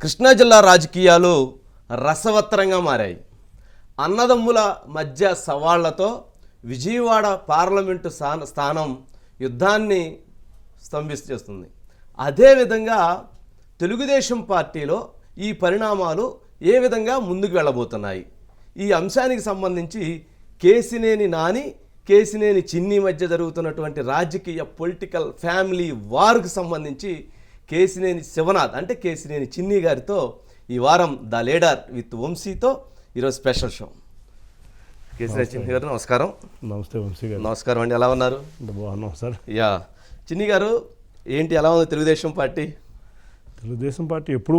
కృష్ణా జిల్లా రాజకీయాలు రసవత్తరంగా మారాయి. అన్నదమ్ముల మధ్య సవాళ్ళతో విజయవాడ పార్లమెంటు స్థాన స్థానం యుద్ధాన్ని స్తంభిస్తుంది అదేవిధంగా తెలుగుదేశం పార్టీలో ఈ పరిణామాలు ఏ విధంగా ముందుకు వెళ్ళబోతున్నాయి? ఈ అంశానికి సంబంధించి కేసినేని నాని కేసినేని చిన్ని మధ్య జరుగుతున్నటువంటి రాజకీయ పొలిటికల్ ఫ్యామిలీ వార్కు సంబంధించి కేసినేని శివనాథ్ అంటే కేసినేని చిన్ని గారితో ఈ వారం ద లీడర్ విత్ వంశీతో ఈరోజు స్పెషల్ షో. కేసినేని చిన్ని గారు నమస్కారం. నమస్తే వంశీ గారు. నమస్కారం అండి. ఎలా ఉన్నారు? బాగున్నాం సార్. యా. చిన్ని గారు ఏంటి ఎలా ఉంది తెలుగుదేశం పార్టీ? తెలుగుదేశం పార్టీ ఎప్పుడు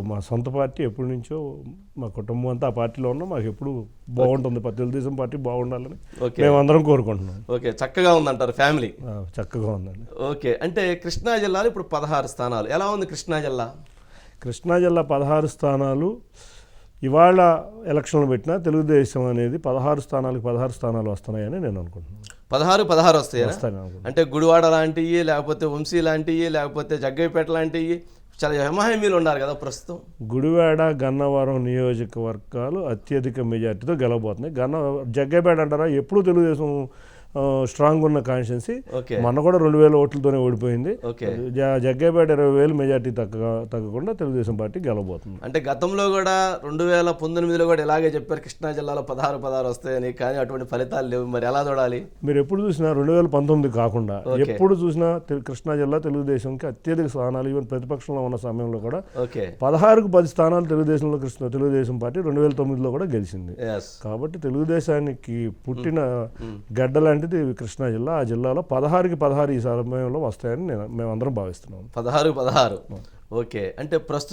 మా సొంత పార్టీ ఎప్పటి నుంచో మా కుటుంబం అంతా ఆ పార్టీలో ఉన్నాం. మాకు ఎప్పుడు బాగుంటుంది. తెలుగుదేశం పార్టీ బాగుండాలని ఓకే. మేమందరం కోరుకుంటున్నాం. ఓకే. చక్కగా ఉందంటారు ఫ్యామిలీ. చక్కగా ఉందండి. ఓకే. అంటే కృష్ణా జిల్లాలో ఇప్పుడు పదహారు స్థానాలు. ఎలా ఉంది కృష్ణా జిల్లా? కృష్ణా జిల్లా పదహారు స్థానాలు. ఇవాళ ఎలక్షన్లు పెట్టినా తెలుగుదేశం అనేది పదహారు స్థానాలకు పదహారు స్థానాలు వస్తున్నాయని నేను అనుకుంటున్నాను. పదహారు పదహారు వస్తాయి? అంటే గుడివాడ లాంటివి లేకపోతే వంశీ లాంటివి లేకపోతే జగ్గైపేట లాంటివి చాలా యమహామీలు ఉన్నారు కదా ప్రస్తుతం. గుడివాడ గన్నవరం నియోజకవర్గాలు అత్యధిక మెజార్టీతో గెలవబోతున్నాయి. గన్న జగ్గబేడ అంటారా? ఎప్పుడు తెలుగుదేశం స్ట్రాంగ్ ఉన్న కాన్స్టిట్యున్సీ. ఓకే. మొన్న కూడా రెండు వేల ఓట్లతోనే ఓడిపోయింది. జగ్గేపేట ఇరవై వేలు మెజార్టీ తగ్గ తగ్గకుండా తెలుగుదేశం పార్టీ గెలవబోతుంది. అంటే గతంలో కూడా రెండు వేల పంతొమ్మిదిలో కూడా ఇలాగే చెప్పారు కృష్ణా జిల్లాలో పదహారు పదహారు వస్తాయని కానీ అటువంటి ఫలితాలు లేవు. మరి ఎలా చూడాలి? మీరు ఎప్పుడు చూసినా రెండు వేల పంతొమ్మిది కాకుండా. ఎప్పుడు చూసినా కృష్ణా జిల్లా తెలుగుదేశంకి అత్యధిక స్థానాలు ఈవెన్ ప్రతిపక్షంలో ఉన్న సమయంలో కూడా పదహారుకు పది స్థానాలు తెలుగుదేశంలో కృష్ణ తెలుగుదేశం పార్టీ రెండు వేల తొమ్మిదిలో కూడా గెలిచింది. కాబట్టి తెలుగుదేశానికి పుట్టిన గడ్డ లాంటిది కృష్ణా జిల్లా ఆ జిల్లాలో పదహారుకి పదహారు ఈ సమయంలో వస్తాయని నేను మేమందరం భావిస్తున్నాం. పదహారు. పదహారు ఓకే. అంటే ప్రస్తుతం